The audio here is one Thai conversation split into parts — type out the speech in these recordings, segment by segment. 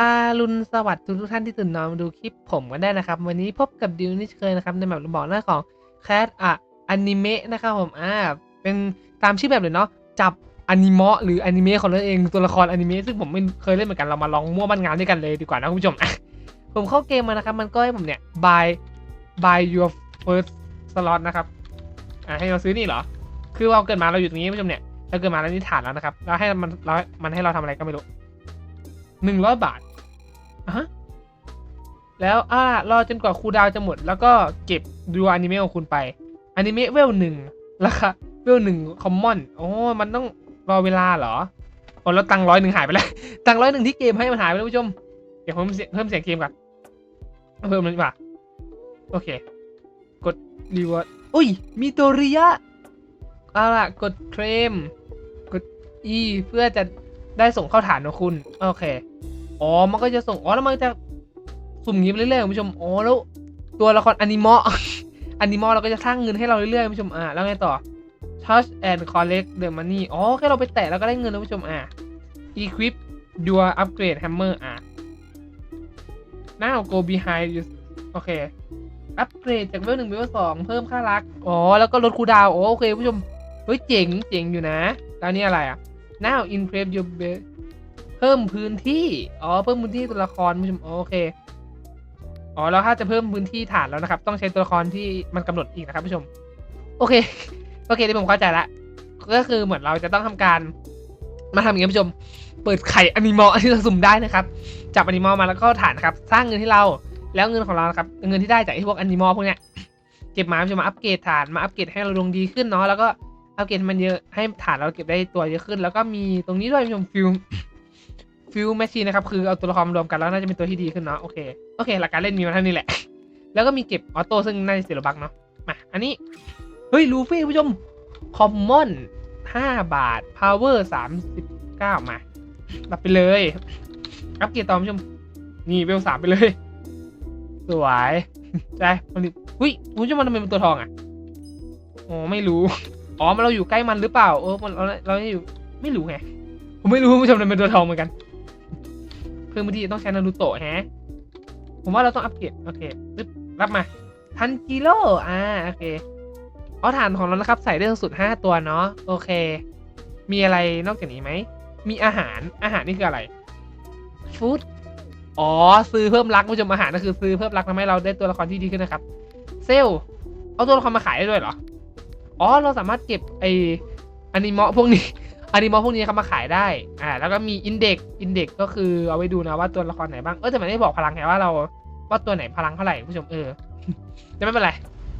อารุณสวัสดิ์ทุกท่านที่ตื่นนอนมาดูคลิปผมกันได้นะครับ วันนี้พบกับดิวนี่เคยนะครับ ในแบบบอกหน้าของแคทอะอนิเมะนะครับผมอ่าเป็นตามชื่อแบบเลยเนาะจับอนิเมะหรืออนิเมะของเราเองตัวละครอนิเมะซึ่งผมไม่เคยเล่นเหมือนกันเรามาลองมั่วบ้านงานด้วยกันเลยดีกว่านะคุณผู้ชมผมเข้าเกมมานะครับ มันก็ให้ผมเนี่ย buy buy your first slot นะครับอ่าให้เราซื้อนี่เหรอ คือเราเกิดมาเราอยู่ตรงนี้คุณผู้ชมเนี่ยเราเกิดมาแล้วนี่ฐานแล้วนะครับแล้วให้มันเรามันให้เราทำอะไรก็ไม่รู้ หนึ่งร้อยบาทอะฮะแล้วอ่ารอจนกว่าคูดาวจะหมด แล้วก็เก็บดูอนิเมะของคุณไปอนิเมะเวลหนึ่งราคาเวลหนึ่งคอมมอนโอ้มันต้องรอเวลาเหรอโอ้แล้วตังร้อยหนึ่งหายไปแล้ว ตังร้อยหนึ่งที่เกมให้มันหายไปแล้วผู้ชม เดี๋ยวผมเสียเพิ่มเสียงเกมก่อนเพิ่มมันดีกว่า โอเค กดรีวอร์ดอุ้ย มีตัวริยะเอาล่ะ กดเคลมกด E เพื่อจะ ได้ส่งเข้าฐานของคุณโอเคอ๋อมันก็จะส่งอ๋อแล้วมันจะสุ่มอย่างนี้ไปเรื่อยๆคุณผู้ชมอ๋อแล้ว ตัวละครอนิมออนิมอเราก็จะสร้างเงินให้เราเรื่อยๆคุณผู้ชมอ่าแล้วไงต่อ touch and collect the money อ๋อแค่เราไปแตะแล้วก็ได้เงินนะคุณผู้ชมอ่า equip your upgrade hammer อ่า now go behind you โอเค อัปเกรดจากเวลหนึ่งเวลสองเพิ่มค่ารัก อ๋อ แล้วก็ลดคูดาว โอเคผู้ชม เฮ้ย เจ๋ง เจ๋งอยู่นะ แล้วนี่อะไรอะ now increase your base เพิ่มพื้นที่ อ๋อ เพิ่มพื้นที่ตัวละครผู้ชมโอเค อ๋อ แล้วถ้าจะเพิ่มพื้นที่ฐานแล้วนะครับ ต้องใช้ตัวละครที่มันกำหนดอีกนะครับผู้ชม โอเค โอเคที่ผมเข้าใจละ ก็คือเหมือนเราจะต้องทำการ มาทำอย่างนี้ผู้ชม เปิดไข่อนิมอลที่เราสุ่มได้นะครับ จับอนิมอลมาแล้วก็ฐานนะครับ สร้างเงินให้เรา แล้วเงินของเราครับ เงินที่ได้จากไอ้พวกอนิมอลพวกเนี้ย เก็บมาผู้ชมมาอัปเกรดฐาน มาอัปเกรดให้เราดวงดีขึ้นเนาะ แล้วก็ อัปเกรดให้มันเยอะให้ฐานเราเก็บได้ตัวเยอะขึ้น แล้วก็มีตรงนี้ด้วยผู้ชมฟิลฟิลแมชชีนนะครับ คือเอาตัวละครมรวมกันแล้วน่าจะเป็นตัวที่ดีขึ้นเนาะโอเคโอเค หลักการเล่นมีมาเท่านี้แหละ แล้วก็มีเก็บออโต้ซึ่งน่าจะเสียบักเนาะมาอันนี้ เฮ้ยลูฟี่ผู้ชมคอมมอนห้าบาทพาวเวอร์สามสิบเก้ามารับไปเลย อัปเกรดต่อผู้ชมนี่เวลสามไปเลย สวยใช่ผลิตหุ้ยคุณผู้ชมมันทำไมเป็นตัวทองอะอ๋อไม่รู้ อ๋อมันเราอยู่ใกล้มันหรือเปล่าเออมันเราเราอยู่ไม่รู้ไงผมไม่รู้ผู้ชมทำไมเป็นตัวทองเหมือนกันเพิ่มพื้นที่ต้องใช้นารูโตะแฮะผมว่าเราต้องอัปเกรดโอเคปึ๊บรับมาทันจิโร่อ่าโอเคเอาฐานของเรานะครับ ใส่ได้สูงสุด 5 ตัวเนาะโอเค มีอะไรนอกจากนี้ไหมมีอาหารอาหารนี่คืออะไรฟู้ดอ๋อซื้อเพิ่มรักผู้ชมอาหารก็คือซื้อเพิ่มรักทำให้เราได้ตัวละครที่ดีขึ้นนะครับ เซลลเอาตัวละครมาขายได้ด้วยเหรอ อ๋อเราสามารถเก็บไออนิมอพวกนี้อนิมอพวกนี้ครับมาขายได้อ่าแล้วก็มีอินเด็กอินเด็กก็คือเอาไว้ดูนะว่าตัวละครไหนบ้างเออแต่มันไม่บอกพลังไงว่าเราว่าตัวไหนพลังเท่าไหร่ผู้ชมเออแต่ไม่เป็นไร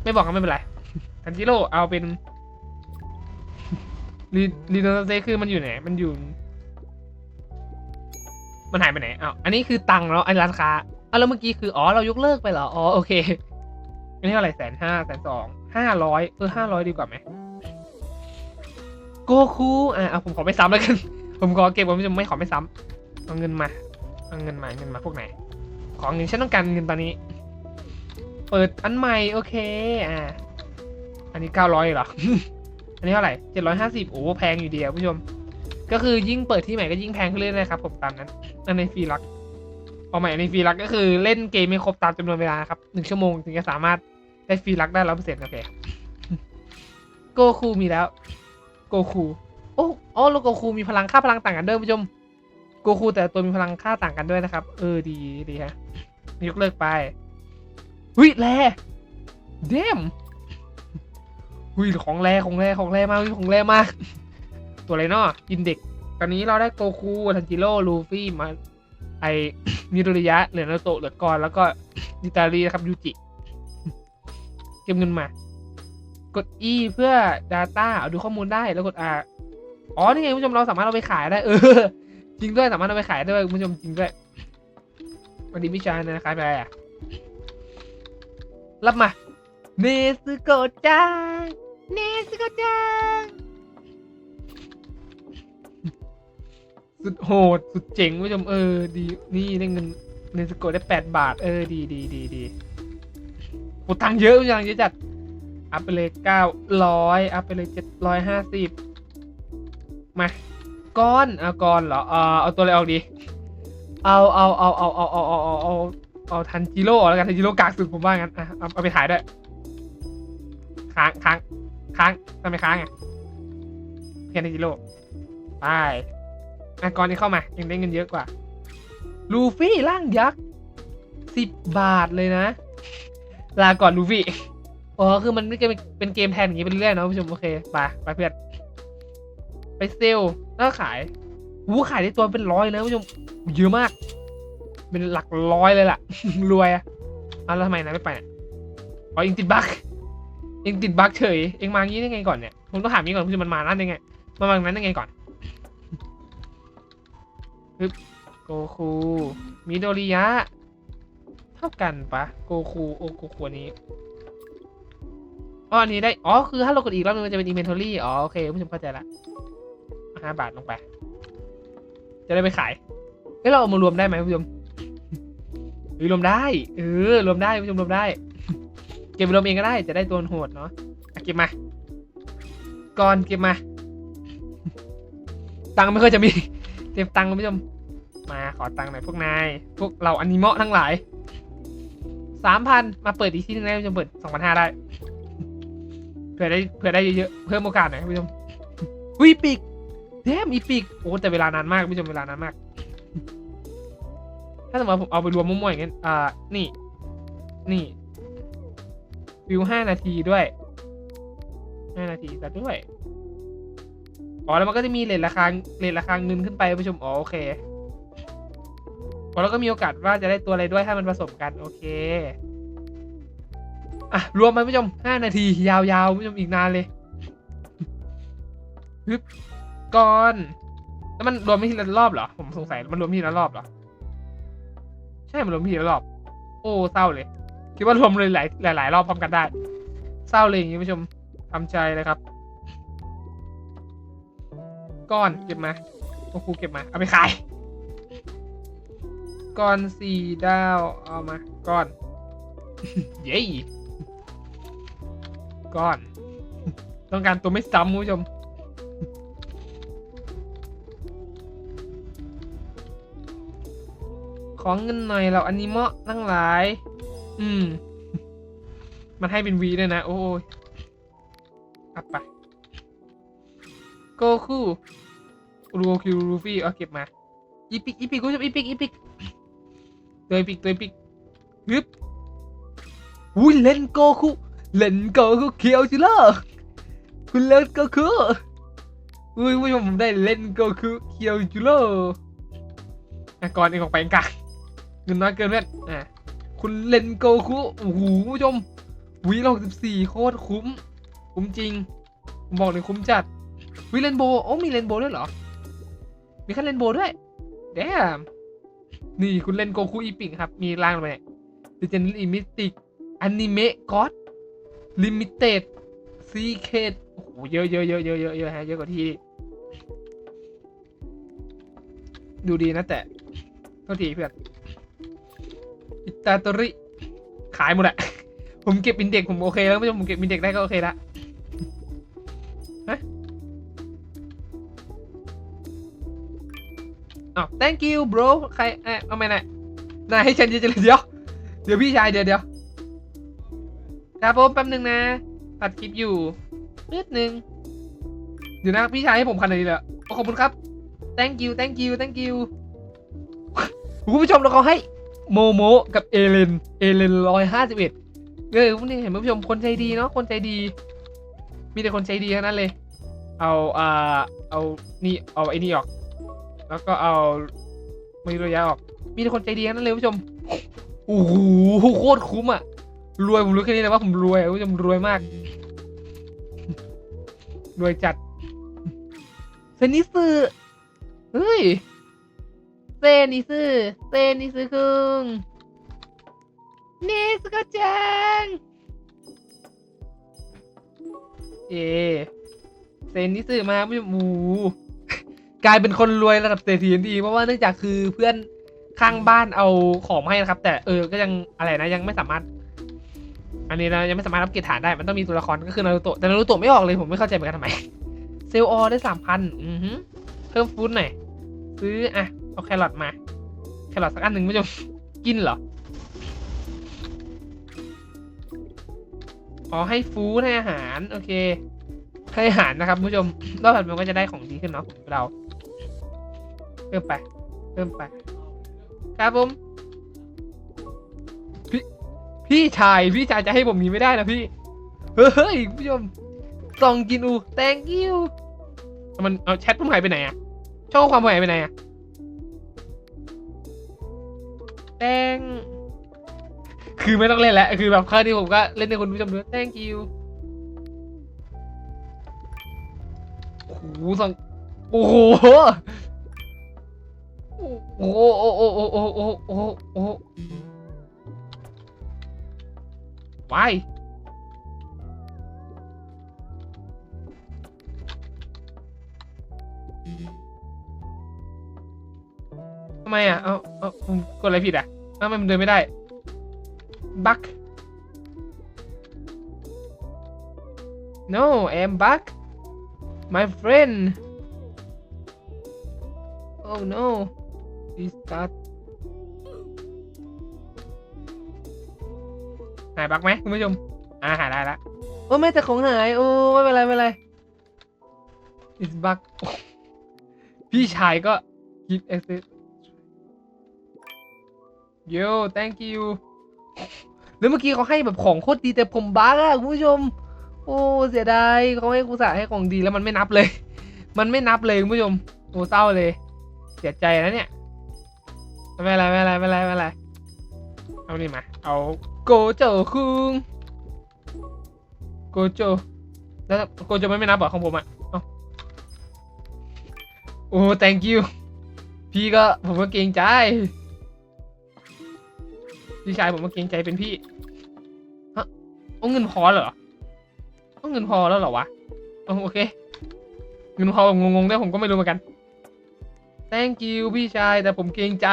ไม่บอกก็ไม่เป็นไรทันจิโร่เอาเป็นรีรีโนเซคือมันอยู่ไหน มันอยู่ มันหายไปไหนอ้าวอันนี้คือตังค์แล้วอันร้านค้าอ้าวแล้วเมื่อกี้คืออ๋อเรายกเลิกไปเหรออ๋อโอเคอันนี้เท่าไหร่แสนห้าแสนสอง ห้าร้อยเออห้าร้อยดีกว่าไหมโกคูอะเอาผมขอไม่ซ้ำแล้วกันผมขอเก็บผมจะไม่ขอไม่ซ้ำเอาเงินมาเอาเงินมาเงินมาพวกไหน ขอเงินฉันต้องการเงินตอนนี้ เปิดอันใหม่โอเคอ่าอันนี้เก้าร้อยเหรออันนี้เท่าไหร่เจ็ดร้อยห้าสิบโอ้แพงอยู่ดีอะผู้ชม ก็คือยิ่งเปิดที่ใหม่ก็ยิ่งแพงขึ้นเรื่อยๆครับผมตามนั้นอันในฟรีลักเอาใหม่อันในฟรีลักก็คือเล่นเกมไม่ครบตามจำนวนเวลาครับหนึ่งชั่วโมงถึงจะสามารถ ได้ฟรีลักได้ร้อยเปอร์เซ็นต์โอเคโกคูมีแล้ว โกคูโอ้อ๋อแล้วโกคูมีพลังค่าพลังต่างกันด้วยผู้ชมโกคูแต่ตัวมีพลังค่าต่างกันด้วยนะครับ เออดีดีฮะยกเลิกไปหุยแร่เดมหุยของแร่ของแร่ของแร่มากของแร่มาก ตัวอะไรเนาะอินเด็ก ตอนนี้เราได้โกคูทันจิโร่ลูฟี่มาไอมิโดริยะเหลือนาโตะเหลือกรแล้วก็ดิตาลีนะครับยูจิ เก็บเงินมา กด E เพื่อ Data เอาดูข้อมูลได้แล้วกด R อ๋อ นี่ไงคุณผู้ชมเราสามารถเอาไปขายได้ เออ จริงด้วยสามารถเอาไปขายได้ด้วยคุณผู้ชมจริงด้วยวันนี้พี่ชายนะครับอะไรอะ รับมา เนซึโกจัง เนซึโกจัง สุดโหด สุดเจ๋งคุณผู้ชมเออ ดี นี่ได้เงิน เนซึโกได้แปดบาท เออ ดีดีดีดี โหตังเยอะอย่างเยอะจัด อัพไปเลยเก้าร้อยอัพไปเลยเจ็ดร้อยห้าสิบมาก้อนเอาก้อนเหรอเออเอาตัวอะไรออกดี เอาเอาเอาเอาเอาเอาเอาเอาเอาเอาทันจิโร่แล้วกันทันจิโร่กากสุดผมว่างั้นอะเอาเอาไปขายด้วยค้างค้างค้างทำไมค้างอะเพียนทันจิโร่ไปอะก่อนนี้เข้ามายังได้เงินเยอะกว่า ลูฟี่ร่างยักษ์สิบบาทเลยนะ ลาก่อนลูฟี่อ๋อคือมันไม่เป็นเกมแทนอย่างนี้ไปเรื่อยๆเนะผู้ชมโอเคไปไปเพื่อนไปเซลล์แล้วก็ขายวูขายได้ตัวเป็นร้อยเลยนะผู้ชมเยอะมาก เป็นหลักร้อยเลยล่ะ รวยอะอะแล้วทำไมนะไม่ไปเนี่ยอ๋อเองติดบั๊กเองติดบั๊กเฉยเองมางี้ได้ไงก่อนเนี่ยผมต้องถามนี้ก่อนผู้ชมมันมานั่นได้ไงมามานั้นได้ไงก่อนฮึบโกคูมิโดริยะ ท่ากันปะโกคูโอโกคูนี้อ๋ออันนี้ได้ อ๋อ คือถ้าเรากดอีกรอบนึงมันจะเป็น inventory อ๋อ โอเคผู้ชมเข้าใจละห้าบาทลงไป จะได้ไปขายเฮ้เราเอามารวมได้ไหมผู้ชมหรือรวมได้ เออ รวมได้ผู้ชมรวมได้ เก็บรวมเองก็ได้ จะได้ตัวโหดเนาะะเก็บมา ก่อนเก็บมา ตังค์ไม่ค่อยจะมี เก็บตังค์ผู้ชม มาขอตังค์หน่อยพวกนาย พวกเราอนิเมะทั้งหลาย สามพันมาเปิดอีกที่นึงได้ผู้ชมเปิดสองพันห้าได้ เผื่อได้เผื่อได้เยอะๆเพิ่มโอกาสหน่อยคุณผู้ชมวิปีกแดมอีปีกโอ้แต่เวลานานมากคุณผู้ชมเวลานานมาก ถ้าสมมติว่าผมเอาไปรวมมั่วๆอย่างเงี้ยอ่านี่ นี่วิวห้านาทีด้วยห้านาทีซะด้วยอ๋อแล้วมันก็จะมีเลทราคาเลทราคาเงินขึ้นไปคุณผู้ชมอ๋อโอเค แล้วก็มีโอกาสว่าจะได้ตัวอะไรด้วยถ้ามันผสมกันโอเคอะรวมมันผู้ชมห้านาทียาวๆผู้ชมอีกนานเลยฮึบก่อนแล้วมันรวมไม่ทีละรอบเหรอ ผมสงสัยมันรวมทีละรอบเหรอ ใช่มันรวมทีละรอบ โอ้เศร้าเลย คิดว่ารวมเลยหลายหลายหลายรอบพร้อมกันได้ เศร้าเลยอย่างนี้ผู้ชมทำใจเลยครับ ก้อนเก็บมาโอ้ครูเก็บมาเอาไปขาย ก้อนสี่ดาว เอามาก้อน เย้ก้อน ต้องการตัวไม่ซ้ำคุณผู้ชมของเงินหน่อยเราอนิเมะทั้งหลาย อืม มันให้เป็นวีด้วยนะ โอ้ยอับไป โกคูรูคิวรูฟี่ เอาเก็บมา อีพิก อีพิกคุณผู้ชมอีพิก อีพิก ตัวอีพิกตัวอีพิกฮึบอุ้ยเล่นโกคูเล่นโกคูเคียวจิเลอร์คุณเล่นโกคูอุ้ยผู้ชมผมได้เล่นโกคูเคียวจิเลอร์อะก่อนเองออกไปกลางเงินน้อยเกินเพื่อนอะคุณเล่นโกคูโอ้โหผู้ชมวิเราสิบสี่โคตรคุ้ม คุ้มจริงผมบอกเลยคุ้มจัดวิเลนโบโอ้มีเลนโบด้วยเหรอ มีขั้นเลนโบด้วย แดม นี่คุณเล่นโกคูอีปิงครับ มีร่างอะไรเนี่ยดิเจนลิมิติกอนิเมะก็อดลิมิเต็ดซีเคดโอ้โหเยอะเยอะเยอะเยอะเยอะเยอะฮะเยอะกว่าที่ ดูดีนะแต่โทษทีเพื่อนอิตาโตริขายหมดอะผมเก็บอินเด็กผมโอเคแล้วไม่ใช่ผมเก็บอินเด็กได้ก็โอเคละฮะ อ้าว thank you bro ใครเอ้ยเอาไม่ไหนนายให้ฉันเยอะจังเดี๋ยว เดี๋ยวพี่ชายเดี๋ยวเดี๋ยวครับผมแป๊บนึงนะตัดคลิปอยู่นิดนึงเดี๋ยวนะพี่ชายให้ผมขนาดนี้เลยขอบคุณครับ thank you thank you thank you คุณผู้ชมแล้วเขาให้โมโมกับเอเลน เอเลนร้อยห้าสิบเอ็ดเออพวกนี้เห็นผู้ชมคนใจดีเนาะ คนใจดี มีแต่คนใจดีทั้งนั้นเลย เอา อ่า เอา นี่ เอาไอ้นี่ออก แล้วก็เอาไม่ระยะออก มีแต่คนใจดีทั้งนั้นเลยผู้ชมโอ้โหโคตรคุ้มอะ รวยผมรู้แค่นี้นะว่าผมรวยผู้ชมรวยมาก รวยจัดเซนิสึเฮ้ยเซนิสึเซนิสึคุงเนสโกจังเอเซนิสึมาไม่หมู กลายเป็นคนรวยระดับเศรษฐีทันทีเพราะว่าเนื่องจากคือเพื่อนข้างบ้านเอาของมาให้นะครับ แต่เออก็ยังอะไรนะยังไม่สามารถ อันนี้เรายังไม่สามารถรับเกียรติฐานได้มันต้องมีตัวละครก็คือนารูโตะแต่นารูโตะไม่ออกเลยผมไม่เข้าใจเหมือนกันทำไมเซลล์ออได้สามพันอือหือเพิ่มฟู้ดหน่อยซื้ออะเอาแครอทมา แครอทสักอันหนึ่งคุณผู้ชมกินเหรออ๋อให้ฟู้ดให้อาหาร โอเคให้อาหารนะครับผู้ชมรอบถัดไปก็จะได้ของดีขึ้นเนาะเรา เพิ่มไปเพิ่มไป ครับผม พี่พี่ชาย พี่ชายจะให้ผมหนี้ไม่ได้นะพี่ เฮ้ยผู้ชมส่องกินอู thank you มันเอาแชทผมหายไปไหนอะช่องความผมหายไปไหนอะแตงคือไม่ต้องเล่นแล้ว คือแบบครั้งนี้ผมก็เล่นในคุณผู้ชมด้วย thank you โอ้โหสองโอ้โห โอ้โหโอ้โอ้โอ้โอ้โอ้โหวายทำไมอะ เอาเอากดอะไรผิดอะทำไมมันเดินไม่ได้ บัก no I'm back my friend oh no restart หายบักไหมคุณผู้ชม อ่าหายได้ละโอ้ไม่แต่ของหาย โอ้ไม่เป็นไรไม่เป็นไร is bug พี่ชายก็ give access yo thank you แล้วเมื่อกี้เขาให้แบบของโคตรดีแต่ผมบักอะคุณผู้ชม โอ้เสียดายเขาให้กูสาให้ของดีแล้วมันไม่นับเลย มันไม่นับเลยคุณผู้ชมโอ้เศร้าเลย เสียใจนะเนี่ย ไม่ไรไม่ไรไม่ไรไม่ไรเอานี่มา เอาโกโจคุงโกโจแล้วโกโจไม่ไม่นับเหรอของผมอะเอาโอ้ thank you พี่ก็ผมก็เกรงใจ พี่ชายผมก็เกรงใจเป็นพี่ฮะเอาเงินพอเหรอเอาเงินพอแล้วเหรอวะโอเค เงินพอผมงงๆด้วผมก็ไม่รู้เหมือนกัน thank you พี่ชายแต่ผมเกรงใจ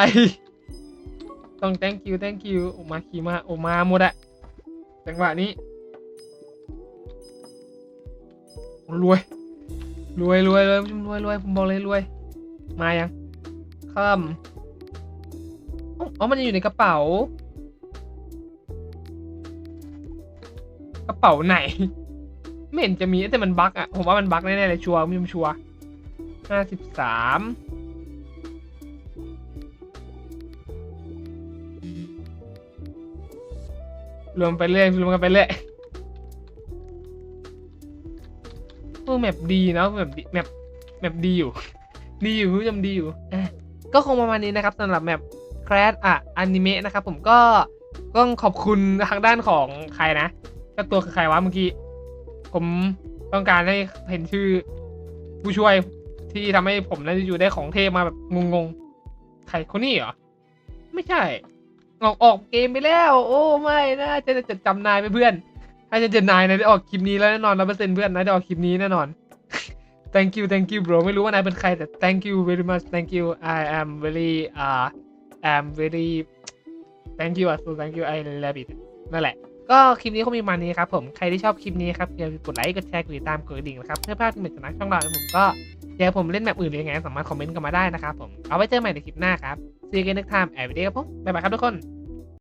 ต้อง thank you thank you โอมาขี่มาโอมาหมดอะจังหวะนี้ รวย รวยรวยรวยรวยรวยผมบอกเลยรวย มายังข้ามอ๋อ มันยังอยู่ในกระเป๋า กระเป๋าไหน ไม่เห็นจะมีแต่มันบั๊กอะผมว่ามันบั๊กแน่ๆเลยชัวร์ไม่ชัวร์ห้าสิบสาม รวมไปเรื่อยรวมกันไปเรื่อยเออแมปดีเนาะแมปดีแมปแมปดีอยู่ ดีอยู่ผู้ชมดีอยู่อะก็คงประมาณนี้นะครับสำหรับแมป Crash อะอนิเมะนะครับผมก็ต้องขอบคุณทางด้านของใครนะเจ้าตัวใครวะเมื่อกี้ ผมต้องการให้เห็นชื่อผู้ช่วยที่ทำให้ผมและอยู่ได้ของเทพมาแบบงงๆ ใครคนนี้เหรอ ไม่ใช่ ออกออกเกมไปแล้ว โอ้ไม่นะจะจะจำนายไปเพื่อน ถ้าจะจะนายนะได้ออกคลิปนี้แล้วแน่นอนร้อยเปอร์เซ็นต์เพื่อนนายได้ออกคลิปนี้แน่นอน thank you thank you bro ไม่รู้ว่านายเป็นใครแต่ thank you very much thank you I am very uh am very thank you so thank you I love it นั่นแหละ ก็คลิปนี้คงมีมานี้ครับผมใครที่ชอบคลิปนี้ครับอย่าลืมกดไลค์กดแชร์กดติดตามกดกระดิ่งนะครับเพื่อพลาดคลิปใหม่จากช่องเราผมก็อยากให้ผมเล่นแบบอื่นหรือยังไงสามารถคอมเมนต์กันมาได้นะครับผมเอาไว้เจอใหม่ในคลิปหน้าครับ see you again next time every day ครับผมบ๊ายบายครับทุกคน